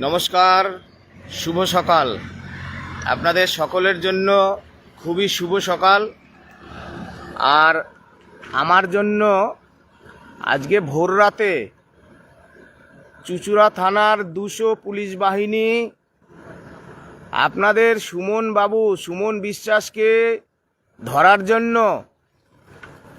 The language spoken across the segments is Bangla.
নমস্কার, শুভ সকাল। আপনাদের সকলের জন্য খুবই শুভ সকাল। আর আমার জন্য আজকে ভোর রাতে চুচুড়া থানার দুশো পুলিশ বাহিনী আপনাদের সুমন বাবু, সুমন বিশ্বাসকে ধরার জন্য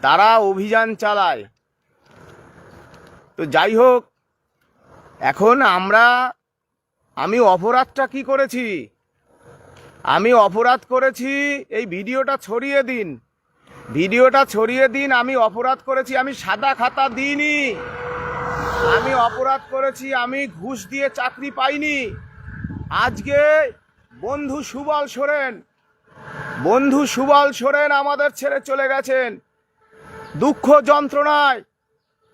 তারা অভিযান চালায়। তো যাই হোক, এখন আমরা আমি অপরাধটা কি করেছি? আমি অপরাধ করেছি, এই ভিডিওটা ছড়িয়ে দিন। ভিডিওটা ছড়িয়ে দিন, আমি অপরাধ করেছি, আমি সাদা খাতা দিইনি। আমি অপরাধ করেছি, আমি ঘুষ দিয়ে চাকরি পাইনি। আজকে বন্ধু সুবল সোরেন, বন্ধু সুবল সোরেন আমাদের ছেড়ে চলে গেছেন। দুঃখ যন্ত্রণায়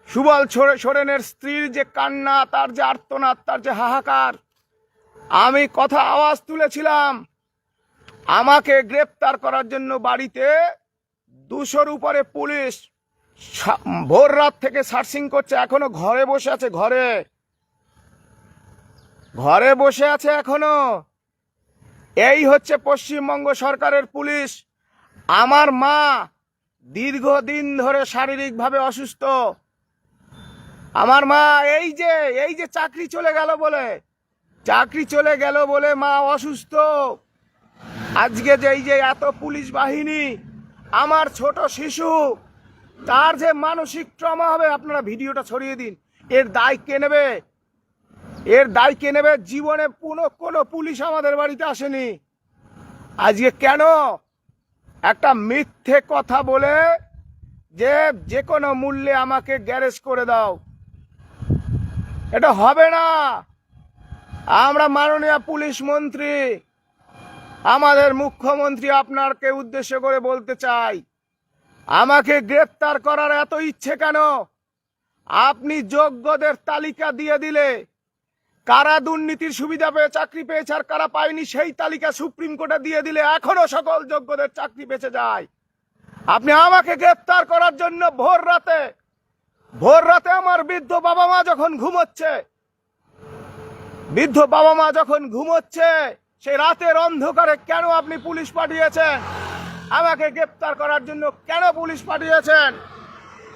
সুবল সোরে- সোরেনের স্ত্রীর যে কান্না, তার যে আর্তনাদ, তার যে হাহাকার আমি কথা আওয়াজ তুলেছিলাম। আমাকে গ্রেপ্তার করার জন্য বাড়িতে দুশোর উপরে পুলিশ ভোর রাত থেকে সার্চিং করছে, এখনও ঘরে বসে আছে, ঘরে। ঘরে বসে আছে এখনও। এই হচ্ছে পশ্চিমবঙ্গ সরকারের পুলিশ। আমার মা দীর্ঘদিন ধরে শারীরিকভাবে অসুস্থ। আমার মা এই যে এই যে চাকরি চলে গেল বলে চাকরি চলে গেল বলে মা অসুস্থ। আজকে যে এই যে এত পুলিশ বাহিনী, আমার ছোট শিশু, তার যে মানসিক ট্রমা হবে, আপনারা ভিডিওটা ছড়িয়ে দিন। এর দায় কে নেবে? এর দায় কে নেবে? জীবনে কোনো কোনো পুলিশ আমাদের বাড়িতে আসেনি। আজকে কেন? একটা মিথ্যে কথা বলে যে যে কোনো মূল্যে আমাকে গ্যারেজ করে দাও। এটা হবে না। আমরা মাননীয় পুলিশ মন্ত্রী। আমাদের মুখ্যমন্ত্রী আপনারকে উদ্দেশ্য করে বলতে চাই, আমাকে গ্রেপ্তার করার এত ইচ্ছে কেন? আপনি যোগ্যদের তালিকা দিয়ে দিলে কারা দুর্নীতির সুবিধা পেয়ে চাকরি পেয়েছে আর কারা পায়নি সেই তালিকা সুপ্রিম কোর্টে দিয়ে দিলে এখনও সকল যোগ্যদের চাকরি বেঁচে যায়। আপনি আমাকে গ্রেপ্তার করার জন্য ভোর রাতে ভোর রাতে আমার বৃদ্ধ বাবা মা যখন ঘুমোচ্ছে বৃদ্ধ বাবা মা যখন ঘুমোচ্ছে, সেই রাতের অন্ধকারে কেন আপনি পুলিশ পাঠিয়েছেন? আমাকে গ্রেপ্তার করার জন্য কেন পুলিশ পাঠিয়েছেন?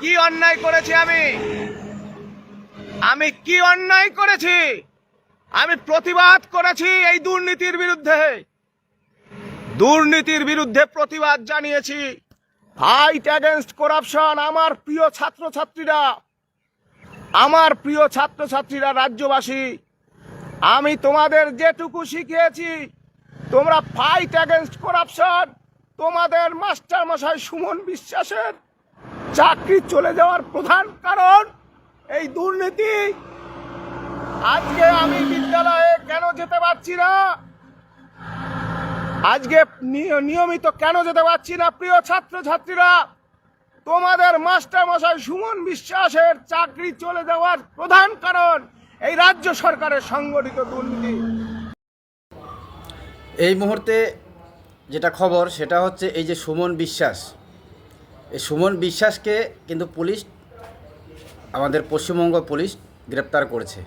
কি অন্যায় করেছি আমি? আমি কি অন্যায় করেছি? আমি প্রতিবাদ করেছি এই দুর্নীতির বিরুদ্ধে। দুর্নীতির বিরুদ্ধে প্রতিবাদ জানিয়েছি। ফাইট অ্যাগেনস্ট করাপশন আমার প্রিয় ছাত্রছাত্রীরা। আমার প্রিয় ছাত্রছাত্রীরা, রাজ্যবাসী আমি তোমাদের যেটুকু শিখিয়েছি, তোমরা ফাইট অ্যাগেনস্ট করাপশন তোমাদের মাস্টার মশাই সুমন বিশ্বাসের চাকরি চলে যাওয়ার প্রধান কারণ এই দুর্নীতি। আজকে আমি বিদ্যালয়ে কেন যেতে পারছি না? আজকে নিয়মিত কেন যেতে পারছি না, প্রিয় ছাত্রছাত্রীরা? তোমাদের মাস্টার মশাই সুমন বিশ্বাসের চাকরি চলে যাওয়ার প্রধান কারণ এই রাজ্য সরকারের সংগঠিত দুর্নীতি। এই মুহূর্তে যেটা খবর, সেটা হচ্ছে এই যে সুমন বিশ্বাস। এই সুমন বিশ্বাসকে কিন্তু পুলিশ, আমাদের পশ্চিমবঙ্গ পুলিশ গ্রেপ্তার করেছে।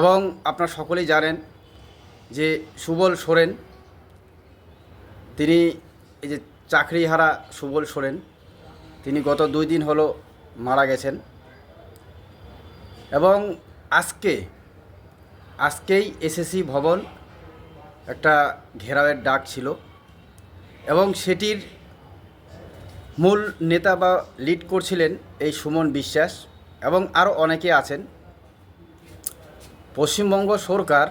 এবং আপনারা সকলেই জানেন যে সুবল সোরেন, তিনি এই যে চাকরিহারা সুবল সোরেন, তিনি গত দুই দিন হলো মারা গেছেন। এবং আজকে, আজকেই এসএসসি ভবন একটা ঘেরাওয়ের ডাক ছিল এবং সেটির মূল নেতা বা লিড করছিলেন এই সুমন বিশ্বাস এবং আরও অনেকে আছেন। পশ্চিমবঙ্গ সরকার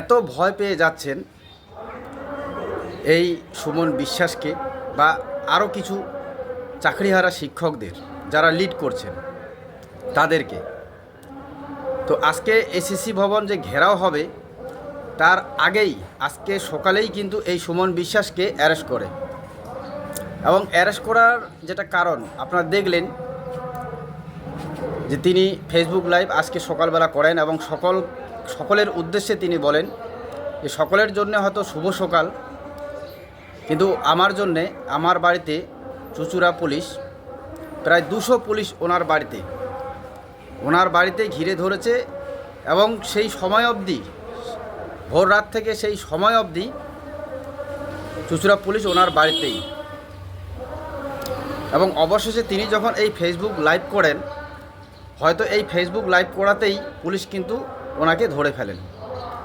এত ভয় পেয়ে যাচ্ছেন এই সুমন বিশ্বাসকে বা আরও কিছু চাকরিহারা শিক্ষকদের যারা লিড করছেন। তাদেরকে। তো আজকে এসএসসি ভবন যে ঘেরাও হবে, তার আগেই, আজকে সকালেই কিন্তু এই সুমন বিশ্বাসকে অ্যারেস্ট করে। এবং অ্যারেস্ট করার যেটা কারণ, আপনারা দেখলেন যে তিনি ফেসবুক লাইভ আজকে সকালবেলা করেন এবং সকল, সকলের উদ্দেশ্যে তিনি বলেন যে সকলের জন্য হয়তো শুভ সকাল, কিন্তু আমার জন্যে, আমার বাড়িতে চুচুড়া পুলিশ, প্রায় দুশো পুলিশ ওনার বাড়িতে। ওনার বাড়িতে ঘিরে ধরেছে এবং সেই সময় অবধি, ভোর রাত থেকে সেই সময় অবধি চুচুড়া পুলিশ ওনার বাড়িতেই। এবং অবশেষে তিনি যখন এই ফেসবুক লাইভ করেন, হয়তো এই ফেসবুক লাইভ করাতেই পুলিশ কিন্তু ওনাকে ধরে ফেলেন।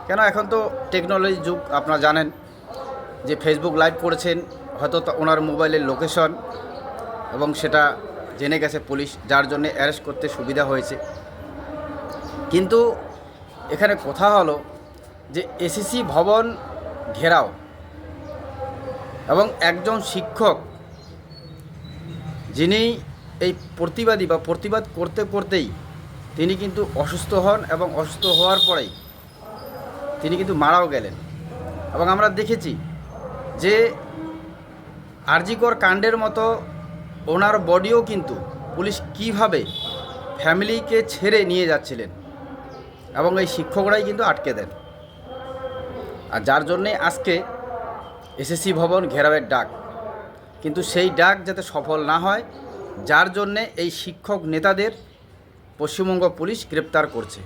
কেন এখন তো টেকনোলজি যুগ, আপনারা জানেন যে ফেসবুক লাইভ করেছেন, হয়তো ওনার মোবাইলের লোকেশন এবং সেটা জেনে গেছে পুলিশ, যার জন্য অ্যারেস্ট করতে সুবিধা হয়েছে। কিন্তু এখানে কথা হলো যে এসিসি ভবন ঘেরাও এবং একজন শিক্ষক যিনি এই প্রতিবাদী বা প্রতিবাদ করতে করতেই তিনি কিন্তু অসুস্থ হন এবং অসুস্থ হওয়ার পরেই তিনি কিন্তু মারাও গেলেন। এবং আমরা দেখেছি যে আরজিকর কাণ্ডের মতো ওনার বডিও কিন্তু পুলিশ কীভাবে ফ্যামিলিকে ছেড়ে নিয়ে যাচ্ছিলেন এবং এই শিক্ষকরাই কিন্তু আটকে দেন। আর যার জন্যে আজকে এসএসসি ভবন ঘেরাওয়ের ডাক। কিন্তু সেই ডাক যাতে সফল না হয়, যার জন্যে এই শিক্ষক নেতাদের পশ্চিমবঙ্গ পুলিশ গ্রেপ্তার করছে।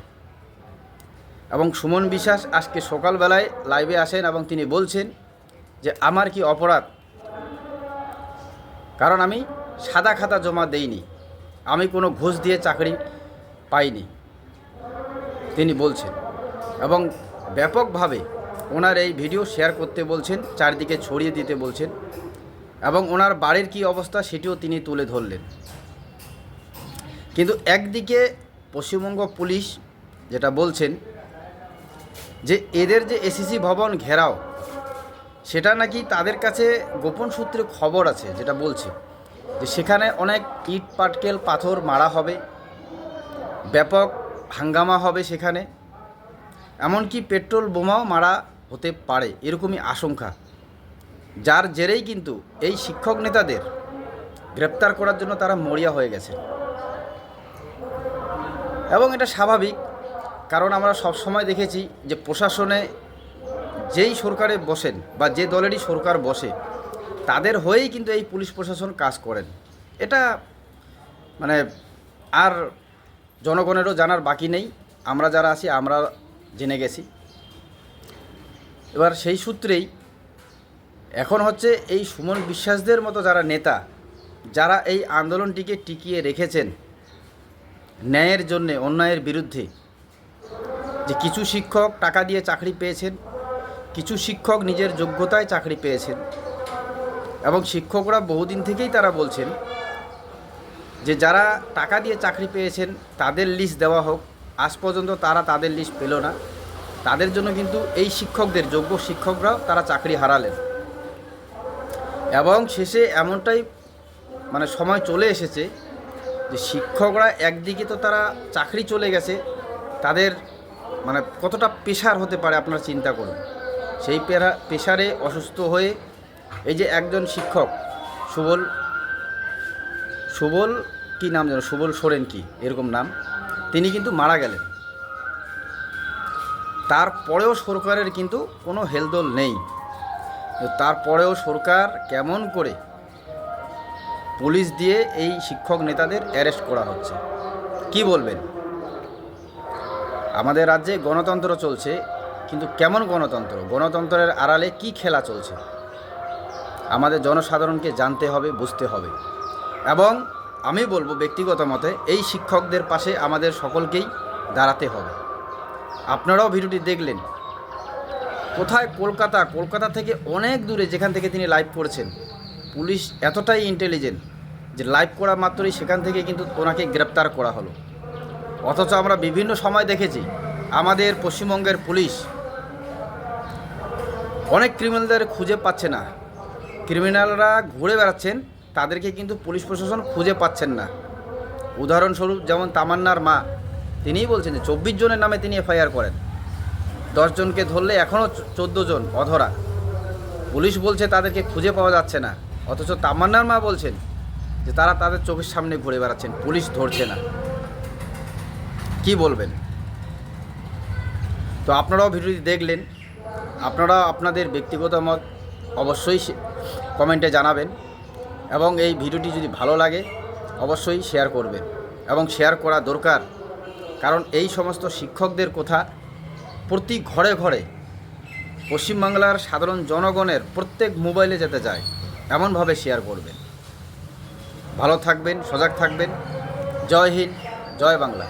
এবং সুমন বিশ্বাস আজকে সকালবেলায় লাইভে আসেন এবং তিনি বলছেন যে, আমার কি অপরাধ? কারণ আমি সাদা খাতা জমা দেইনি। আমি কোনো ঘুষ দিয়ে চাকরি পাইনি, তিনি বলছেন। এবং ব্যাপকভাবে ওনার এই ভিডিও শেয়ার করতে বলছেন, চারদিকে ছড়িয়ে দিতে বলছেন, এবং ওনার বাড়ির কি অবস্থা সেটিও তিনি তুলে ধরলেন। কিন্তু একদিকে পশ্চিমবঙ্গ পুলিশ যেটা বলছেন যে এদের যে এসিসি ভবন ঘেরাও, সেটা নাকি তাদের কাছে গোপন সূত্রে খবর আছে, যেটা বলছে। যে সেখানে অনেক ইট, পাটকেল, পাথর মারা হবে, ব্যাপক হাঙ্গামা হবে সেখানে। এমনকি পেট্রোল বোমাও মারা হতে পারে, এরকমই আশঙ্কা। যার জেরেই কিন্তু এই শিক্ষক নেতাদের গ্রেপ্তার করার জন্য তারা মরিয়া হয়ে গেছে। এবং এটা স্বাভাবিক, কারণ আমরা সব সময় দেখেছি যে প্রশাসনে যেই সরকারে বসেন বা যে দলেরই সরকার বসে তাদের হয়েই কিন্তু এই পুলিশ প্রশাসন কাজ করেন। এটা মানে আর জনগণেরও জানার বাকি নেই। আমরা যারা আছি, আমরা জেনে গেছি। এবার সেই সূত্রেই এখন হচ্ছে এই সুমন বিশ্বাসদের মতো যারা নেতা, যারা এই আন্দোলনটিকে টিকিয়ে রেখেছেন ন্যায়ের জন্যে, অন্যায়ের বিরুদ্ধে, যে কিছু শিক্ষক টাকা দিয়ে চাকরি পেয়েছেন, কিছু শিক্ষক নিজের যোগ্যতায় চাকরি পেয়েছেন এবং শিক্ষকরা বহুদিন থেকেই তারা বলছেন যে যারা টাকা দিয়ে চাকরি পেয়েছেন, তাদের লিস্ট দেওয়া হোক। আজ পর্যন্ত তারা তাদের লিস্ট পেল না। তাদের জন্য কিন্তু এই শিক্ষকদের, যোগ্য শিক্ষকরাও তারা চাকরি হারালেন। এবং শেষে এমনটাই মানে সময় চলে এসেছে যে শিক্ষকরা একদিকে তো তারা চাকরি চলে গেছে, তাদের মানে কতটা পেশার হতে পারে আপনারা চিন্তা করুন। সেই পেশারে অসুস্থ হয়ে এই যে একজন শিক্ষক, সুবল সুবল কি নাম যেন? সুবল সোরেন কি? এরকম নাম। তিনি কিন্তু মারা গেলেন। তারপরেও সরকারের কিন্তু কোনো হেলদোল নেই। তারপরেও সরকার কেমন করে পুলিশ দিয়ে এই শিক্ষক নেতাদের অ্যারেস্ট করা হচ্ছে? কি বলবেন? আমাদের রাজ্যে গণতন্ত্র চলছে, কিন্তু কেমন গণতন্ত্র? গণতন্ত্রের আড়ালে কি খেলা চলছে? আমাদের জনসাধারণকে জানতে হবে, বুঝতে হবে। এবং আমি বলব ব্যক্তিগত মতে, এই শিক্ষকদের পাশে আমাদের সকলকেই দাঁড়াতে হবে। আপনারাও ভিডিওটি দেখলেন। কোথায় কলকাতা? কলকাতা থেকে অনেক দূরে যেখান থেকে তিনি লাইভ করছেন। পুলিশ এতটাই ইন্টেলিজেন্ট যে লাইভ করা মাত্রই সেখান থেকে কিন্তু ওনাকে গ্রেপ্তার করা হলো। অথচ আমরা বিভিন্ন সময় দেখেছি, আমাদের পশ্চিমবঙ্গের পুলিশ অনেক ক্রিমিনালদের খুঁজে পাচ্ছে না। ক্রিমিনালরা ঘুরে বেড়াচ্ছেন, তাদেরকে কিন্তু পুলিশ প্রশাসন খুঁজে পাচ্ছেন না। উদাহরণস্বরূপ যেমন তামান্নার মা, তিনিই বলছেন যে চব্বিশ জনের নামে তিনি এফআইআর করেন। দশজনকে ধরলে এখনও চোদ্দ জন অধরা। পুলিশ বলছে তাদেরকে খুঁজে পাওয়া যাচ্ছে না। অথচ তামান্নার মা বলছেন যে তারা তাদের চোখের সামনে ঘুরে বেড়াচ্ছেন, পুলিশ ধরছে না। কি বলবেন? তো আপনারাও ভিডিওটি দেখলেন। আপনারা আপনাদের ব্যক্তিগত মত অবশ্যই কমেন্টে জানাবেন এবং এই ভিডিওটি যদি ভালো লাগে অবশ্যই শেয়ার করবেন এবং শেয়ার করা দরকার। কারণ এই সমস্ত শিক্ষকদের কথা প্রতি ঘরে ঘরে পশ্চিমবাংলার সাধারণ জনগণের প্রত্যেক মোবাইলে যেতে যায়, এমনভাবে শেয়ার করবেন। ভালো থাকবেন, সজাগ থাকবেন। জয় হিন্দ, জয় বাংলা।